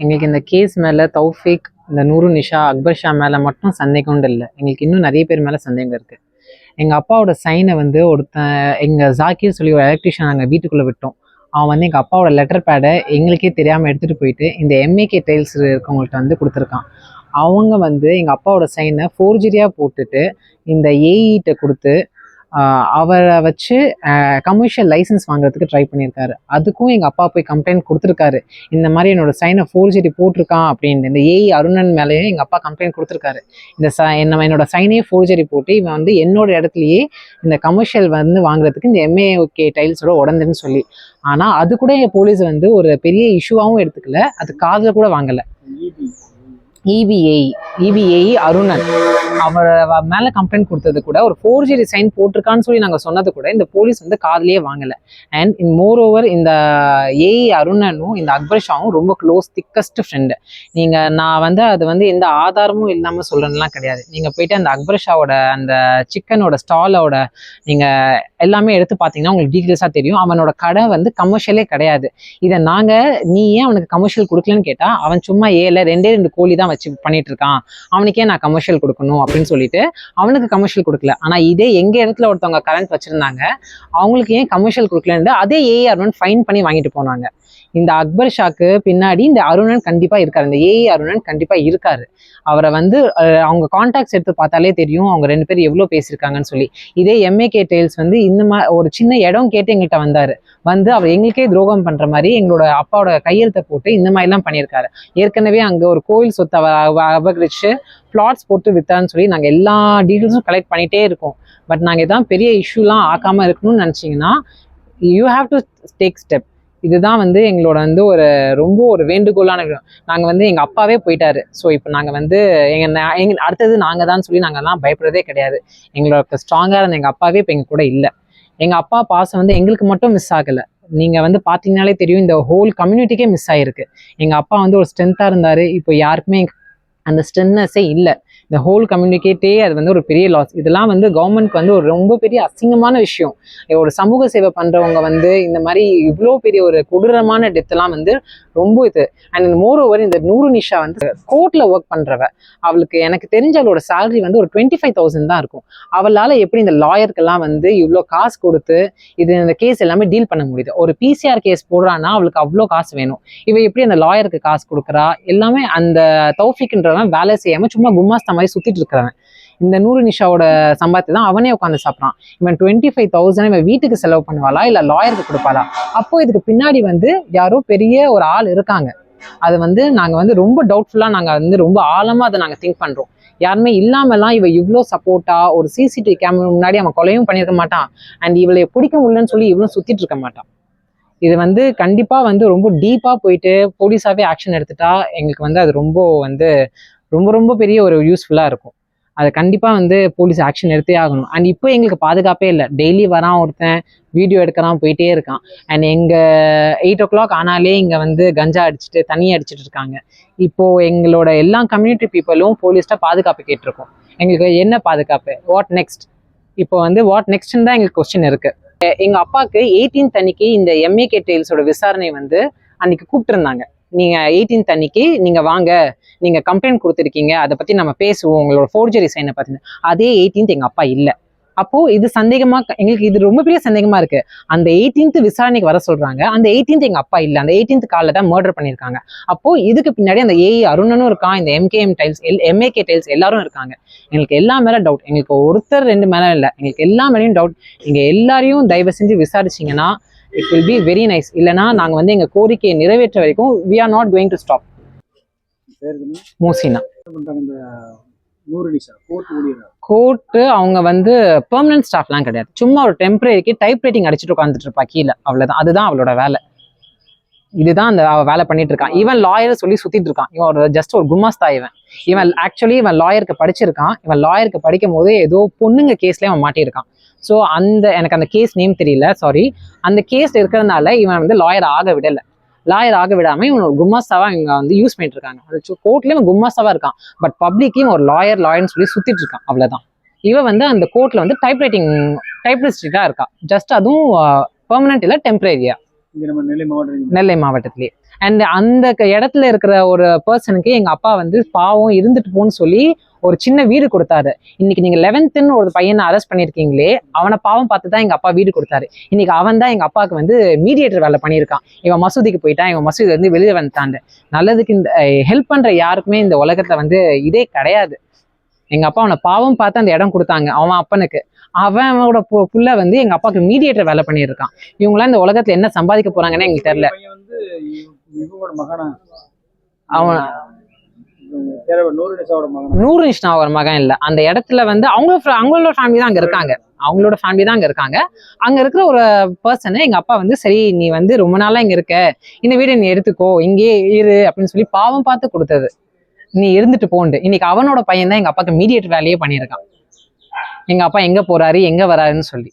எங்களுக்கு இந்த கேஸ் மேலே தௌஃபிக் இந்த நூறு நிஷா அக்பர் ஷா மேலே மட்டும் சந்தேகம் இல்லை. எங்களுக்கு இன்னும் நிறைய பேர் மேலே சந்தேகம் இருக்குது எங்கள் அப்பாவோட சைனை வந்து ஒருத்தன் எங்கள் ஜாக்கிர் சொல்லி ஒரு எலக்ட்ரிஷியன் நாங்கள் வீட்டுக்குள்ளே விட்டோம். அவன் வந்து எங்கள் அப்பாவோட லெட்டர் பேடை எங்களுக்கே தெரியாமல் எடுத்துகிட்டு போயிட்டு இந்த எம்ஏகே டைல்ஸ் இருக்கவங்கள்ட்ட வந்து கொடுத்துருக்கான். அவங்க வந்து எங்கள் அப்பாவோட சைனை ஃபோர்ஜரியாக போட்டுட்டு இந்த ஏஇட்ட கொடுத்து அவரை வச்சு கமர்ஷியல் லைசன்ஸ் வாங்குறதுக்கு ட்ரை பண்ணியிருக்காரு. அதுக்கும் எங்கள் அப்பா போய் கம்ப்ளைண்ட் கொடுத்துருக்காரு. இந்த மாதிரி என்னோட சைனை ஃபோர்ஜரி போட்டிருக்கான் அப்படின்னு இந்த ஏஇ அருணன் மேலேயும் எங்கள் அப்பா கம்ப்ளைண்ட் கொடுத்துருக்காரு. இந்த ச என்ன என்னோட சைனே ஃபோர்ஜரி போட்டு இவன் வந்து என்னோட இடத்துலையே இந்த கமர்ஷியல் வந்து வாங்குறதுக்கு இந்த எம்ஏ ஓகே டைல்ஸோட உடந்துன்னு சொல்லி. ஆனால் அது கூட போலீஸ் வந்து ஒரு பெரிய இஷ்யூவாகவும் எடுத்துக்கல. அது காதில் கூட வாங்கலை. EPI EPI Arunan. அவர் மேலே கம்ப்ளைண்ட் கொடுத்தது கூட ஒரு ஃபோர் ஜி சைன் போட்டிருக்கான்னு சொல்லி நாங்கள் சொன்னது கூட இந்த போலீஸ் வந்து காதலியே வாங்கலை. அண்ட் இன் மோர் ஓவர் இந்த ஏஇ அருணனும் இந்த அக்பர் ஷாவும் ரொம்ப க்ளோஸ் திக்கஸ்ட் ஃப்ரெண்டு நீங்கள் நான் வந்து அது வந்து எந்த ஆதாரமும் இல்லாமல் சொல்கிறேன்லாம் கிடையாது. நீங்கள் போயிட்டு அந்த அக்பர் ஷாவோட அந்த சிக்கனோட ஸ்டாலோட நீங்கள் எல்லாமே எடுத்து பார்த்தீங்கன்னா உங்களுக்கு டீட்டெயில்ஸாக தெரியும். அவனோட கடை வந்து கமர்ஷியலே கிடையாது. இதை நாங்கள் நீ ஏன் அவனுக்கு கமர்ஷியல் கொடுக்கலன்னு கேட்டால் அவன் சும்மா ஏழை ரெண்டே ரெண்டு கோழி தான் வச்சு பண்ணிட்டு இருக்கான் அவனுக்கே நான் கமர்ஷியல் கொடுக்கணும் அப்படின்னு சொல்லிட்டு அவனுக்கு கமர்ஷியல் கொடுக்கல. ஆனால் இதே எங்கள் இடத்துல ஒருத்தவங்க கரண்ட் வச்சுருந்தாங்க அவங்களுக்கு ஏன் கமர்ஷியல் கொடுக்கலன்னு அதே ஏஆர் ஃபைன் பண்ணி வாங்கிட்டு போனாங்க. இந்த அக்பர் ஷாக்கு பின்னாடி இந்த அருணன் கண்டிப்பாக இருக்காரு. இந்த ஏஇ அருணன் கண்டிப்பாக இருக்காரு. அவரை வந்து அவங்க கான்டாக்ட்ஸ் எடுத்து பார்த்தாலே தெரியும் அவங்க ரெண்டு பேரும் எவ்வளோ பேசியிருக்காங்கன்னு சொல்லி. இதே எம்ஏகே டெய்ல்ஸ் வந்து இந்த மாதிரி ஒரு சின்ன இடம் கேட்டு எங்கள்கிட்ட வந்தார். வந்து அவர் எங்களுக்கே துரோகம் பண்ணுற மாதிரி எங்களோட அப்பாவோட கையெழுத்தை போட்டு இந்த மாதிரிலாம் பண்ணியிருக்காரு. ஏற்கனவே அங்கே ஒரு கோயில் சொத்தை அவ- அபகரிச்சு பிளாட்ஸ் போட்டு வித்தான்னு சொல்லி நாங்கள் எல்லா டீட்டெயில்ஸும் கலெக்ட் பண்ணிகிட்டே இருக்கோம். பட் நாங்கள் எதாவது பெரிய இஷ்யூலாம் ஆக்காமல் இருக்கணும்னு நினச்சிங்கன்னா you have to take step இதுதான் வந்து எங்களோட வந்து ஒரு ரொம்ப ஒரு வேண்டுகோளான விஷயம். நாங்கள் வந்து எங்கள் அப்பாவே போயிட்டாரு. ஸோ இப்போ நாங்கள் வந்து எங்கள் எங்கள் எங்க அடுத்தது நாங்கள் தான் சொல்லி நாங்கள்லாம் பயப்படுறதே கிடையாது. எங்களோட ஸ்ட்ராங்காக இருந்த எங்கள் அப்பாவே இப்போ எங்கள் கூட இல்லை. எங்கள் அப்பா பாசம் வந்து எங்களுக்கு மட்டும் மிஸ் ஆகலை. நீங்கள் வந்து பார்த்தீங்கனாலே தெரியும் இந்த ஹோல் கம்யூனிட்டிக்கே மிஸ் ஆகிருக்கு எங்கள் அப்பா வந்து ஒரு ஸ்ட்ரென்த்தாக இருந்தார். இப்போ யாருக்குமே அந்த ஸ்ட்ரென்னஸே இல்லை. இந்த ஹோல் கம்யூனிகேட்டே அது வந்து ஒரு பெரிய லாஸ் இதெல்லாம் வந்து கவர்மெண்ட்க்கு வந்து ஒரு ரொம்ப பெரிய அசிங்கமான விஷயம். ஒரு சமூக சேவை பண்ணுறவங்க வந்து இந்த மாதிரி இவ்வளோ பெரிய ஒரு கொடூரமான டெத்தெல்லாம் வந்து ரொம்ப இது. அண்ட் மோர் ஓவர் இந்த நூறு நிஷா வந்து கோர்ட்டில் ஒர்க் பண்ணுறவ அவளுக்கு எனக்கு தெரிஞ்ச அவளோட சேலரி வந்து ஒரு டுவெண்ட்டி ஃபைவ் தௌசண்ட் தான் இருக்கும். அவளால் எப்படி இந்த லாயருக்கெல்லாம் வந்து இவ்வளோ காசு கொடுத்து இது இந்த கேஸ் எல்லாமே டீல் பண்ண முடியுது? ஒரு பிசிஆர் கேஸ் போடுறான்னா அவளுக்கு அவ்வளோ காசு வேணும். இவ எப்படி அந்த லாயருக்கு காசு கொடுக்குறா? எல்லாமே அந்த தௌஃபிக்ன்றவன் வேலை செய்யாமல் சும்மா கும்மாஸ்தா மாதிரி சுற்றிட்டு இருக்கிறவன். இந்த நூறு நிஷாவோட சம்பாத்தி தான் அவனே உட்காந்து சாப்பிட்றான். இவன் டுவெண்ட்டி ஃபைவ் தௌசண்ட் இவன் வீட்டுக்கு செலவு பண்ணுவாளா இல்லை லாயருக்கு கொடுப்பாளா? அப்போ இதுக்கு பின்னாடி வந்து யாரோ பெரிய ஒரு ஆள் இருக்காங்க. அது வந்து நாங்கள் வந்து ரொம்ப டவுட்ஃபுல்லாக நாங்கள் வந்து ரொம்ப ஆழமாக அதை நாங்கள் திங்க் பண்ணுறோம் யாருமே இல்லாமலாம் இவ இவ்வளோ சப்போர்ட்டா ஒரு சிசிடிவி கேமரா முன்னாடி அவன் கொலையும் பண்ணியிருக்க மாட்டான். அண்ட் இவளை பிடிக்க முடியலன்னு சொல்லி இவளும் சுத்திட்டு இருக்க மாட்டான். இது வந்து கண்டிப்பா வந்து ரொம்ப டீப்பா போயிட்டு போலீஸாவே ஆக்ஷன் எடுத்துட்டா எங்களுக்கு வந்து அது ரொம்ப வந்து ரொம்ப ரொம்ப பெரிய ஒரு யூஸ்ஃபுல்லாக இருக்கும். அது கண்டிப்பாக வந்து போலீஸ் ஆக்ஷன் எடுத்தே ஆகணும். அண்ட் இப்போ எங்களுக்கு பாதுகாப்பே இல்லை. டெய்லி வரான் ஒருத்தன் வீடியோ எடுக்கிறான் போயிட்டே இருக்கான். அண்ட் எங்கள் எயிட் ஓ கிளாக் ஆனாலே இங்கே வந்து கஞ்சா அடிச்சுட்டு தண்ணி அடிச்சிட்டு இருக்காங்க. இப்போது எங்களோட எல்லா கம்யூனிட்டி பீப்புளும் போலீஸ்ட்டாக பாதுகாப்பு கேட்டிருக்கோம். எங்களுக்கு என்ன பாதுகாப்பு? வாட் நெக்ஸ்ட் இப்போ வந்து வாட் நெக்ஸ்ட்னு தான் எங்களுக்கு கொஸ்டின் இருக்குது எங்கள் அப்பாவுக்கு 18th அன்னைக்கு இந்த எம்ஏகே டெயில்ஸோட விசாரணை வந்து அன்னைக்கு கூப்பிட்டுருந்தாங்க. நீங்கள் எயிட்டீன்த் அன்னைக்கு நீங்கள் வாங்க நீங்கள் கம்ப்ளைண்ட் கொடுத்துருக்கீங்க அதை பற்றி நம்ம பேசுவோம் உங்களோட ஃபோர்ஜரி சைனை பார்த்தீங்கன்னா அதே எயிட்டீன்த் எங்கள் அப்பா இல்லை. அப்போது இது சந்தேகமாக எங்களுக்கு இது ரொம்ப பெரிய சந்தேகமாக இருக்குது அந்த 18th விசாரணைக்கு வர சொல்கிறாங்க அந்த எயிட்டீன்த் எங்கள் அப்பா இல்லை. அந்த 18th காலில் தான் மர்டர் பண்ணியிருக்காங்க. அப்போது இதுக்கு பின்னாடி அந்த ஏஇ அருணனும் இருக்கான் இந்த MKM tiles L MAK tiles எல்லாரும் இருக்காங்க. எங்களுக்கு எல்லா மேலே டவுட் எங்களுக்கு ஒருத்தர் ரெண்டு மேலே இல்லை. எங்களுக்கு எல்லா மேலேயும் டவுட் நீங்கள் எல்லாரையும் தயவு செஞ்சு விசாரிச்சிங்கன்னா it will be very nice இல்லைனா நாங்க வந்து எங்க கோரிக்கையை நிறைவேற்ற வரைக்கும் we are not going to stop மூசினா. Court அவங்க வந்து பெர்மனன்ட் ஸ்டாஃப்லாம் கிடையாது. சும்மா ஒரு டெம்பரரிக்கு டைப் ரைட்டிங் அடிச்சுட்டு உட்காந்துட்டு இருப்பா கீழே. அவ்வளவுதான். அதுதான் அவளோட வேலை. இதுதான் அந்த அவன் வேலை பண்ணிட்டு இருக்கான். இவன் லாயர் சொல்லி சுத்திட்டு இருக்கான். இவன் ஒரு ஜஸ்ட் ஒரு குமாஸ்தா இவன். இவன் ஆக்சுவலி இவன் லாயருக்கு படிச்சிருக்கான். இவன் லாயருக்கு படிக்கும் போது ஏதோ பொண்ணுங்க கேஸ்ல அவன் மாட்டியிருக்கான். ஸோ அந்த எனக்கு அந்த கேஸ் நேம் தெரியல சாரி அந்த கேஸ் இருக்கிறதுனால இவன் வந்து லாயர் ஆக விடல. லாயர் ஆக விடாம இவன் ஒரு குமாஸ்தாவா இவங்க வந்து யூஸ் பண்ணிட்டு இருக்காங்க. அது கோர்ட்ல இவன் குமாஸ்தாவா இருக்கான். பட் பப்ளிக் இவன் ஒரு லாயர் லாயர்னு சொல்லி சுத்திட்டு இருக்கான். அவ்வளவுதான். இவன் வந்து அந்த கோர்ட்ல வந்து டைப் ரைட்டிங் இருக்கா. ஜஸ்ட் அதுவும் பெர்மனன்ட் இல்ல டெம்பரரியா நெல்லை மாவட்டத்திலே. அண்ட் அந்த க- இடத்துல இருக்கிற ஒரு பர்சனுக்கு எங்க அப்பா வந்து பாவம் இருந்துட்டு போன்னு சொல்லி ஒரு சின்ன வீடு கொடுத்தாரு. இன்னைக்கு நீங்க லெவன்த்துன்னு ஒரு பையனை அரெஸ்ட் பண்ணிருக்கீங்களே அவனை பாவம் பார்த்து தான் எங்க அப்பா வீடு கொடுத்தாரு. இன்னைக்கு அவன் தான் எங்க அப்பாவுக்கு வந்து மீடியேட்டர் வேலை பண்ணியிருக்கான். இவன் மசூதிக்கு போயிட்டான் இவன் மசூதி வந்து வெளியே வந்துட்டான் நல்லதுக்கு இந்த ஹெல்ப் பண்ற யாருக்குமே இந்த உலகத்துல வந்து இதே கிடையாது. எங்க அப்பா அவனை பாவம் பார்த்து அந்த இடம் கொடுத்தாங்க அவன் அப்பனுக்கு. அவனோட புள்ள வந்து எங்க அப்பாவுக்கு மீடியேட்டர் வேலை பண்ணியிருக்கான். இவங்களாம் இந்த உலகத்துல என்ன சம்பாதிக்க போறாங்கன்னு எங்களுக்கு தெரியல. அவன் நூறு நிஷாவோட மகனா? இல்ல. அந்த இடத்துல வந்து அவங்க அவங்களோட ஃபேமிலி தான் அங்க இருக்காங்க. அவங்களோட ஃபேமிலி தான் அங்க இருக்காங்க. அங்க இருக்கிற ஒரு பர்சனை எங்க அப்பா வந்து சரி நீ வந்து ரொம்ப நாளா இங்க இருக்க. இந்த வீடை நீ எடுத்துக்கோ. இங்கேயே இரு. அப்படின்னு சொல்லி பாவம் பார்த்து கொடுத்தது. நீ இருந்துட்டு போண்டு. இன்னைக்கு அவனோட பையன் தான் எங்க அப்பாக்கு மீடியேட் வேலையே பண்ணியிருக்கான். எங்க அப்பா எங்க போறாரு எங்க வராருன்னு சொல்லி.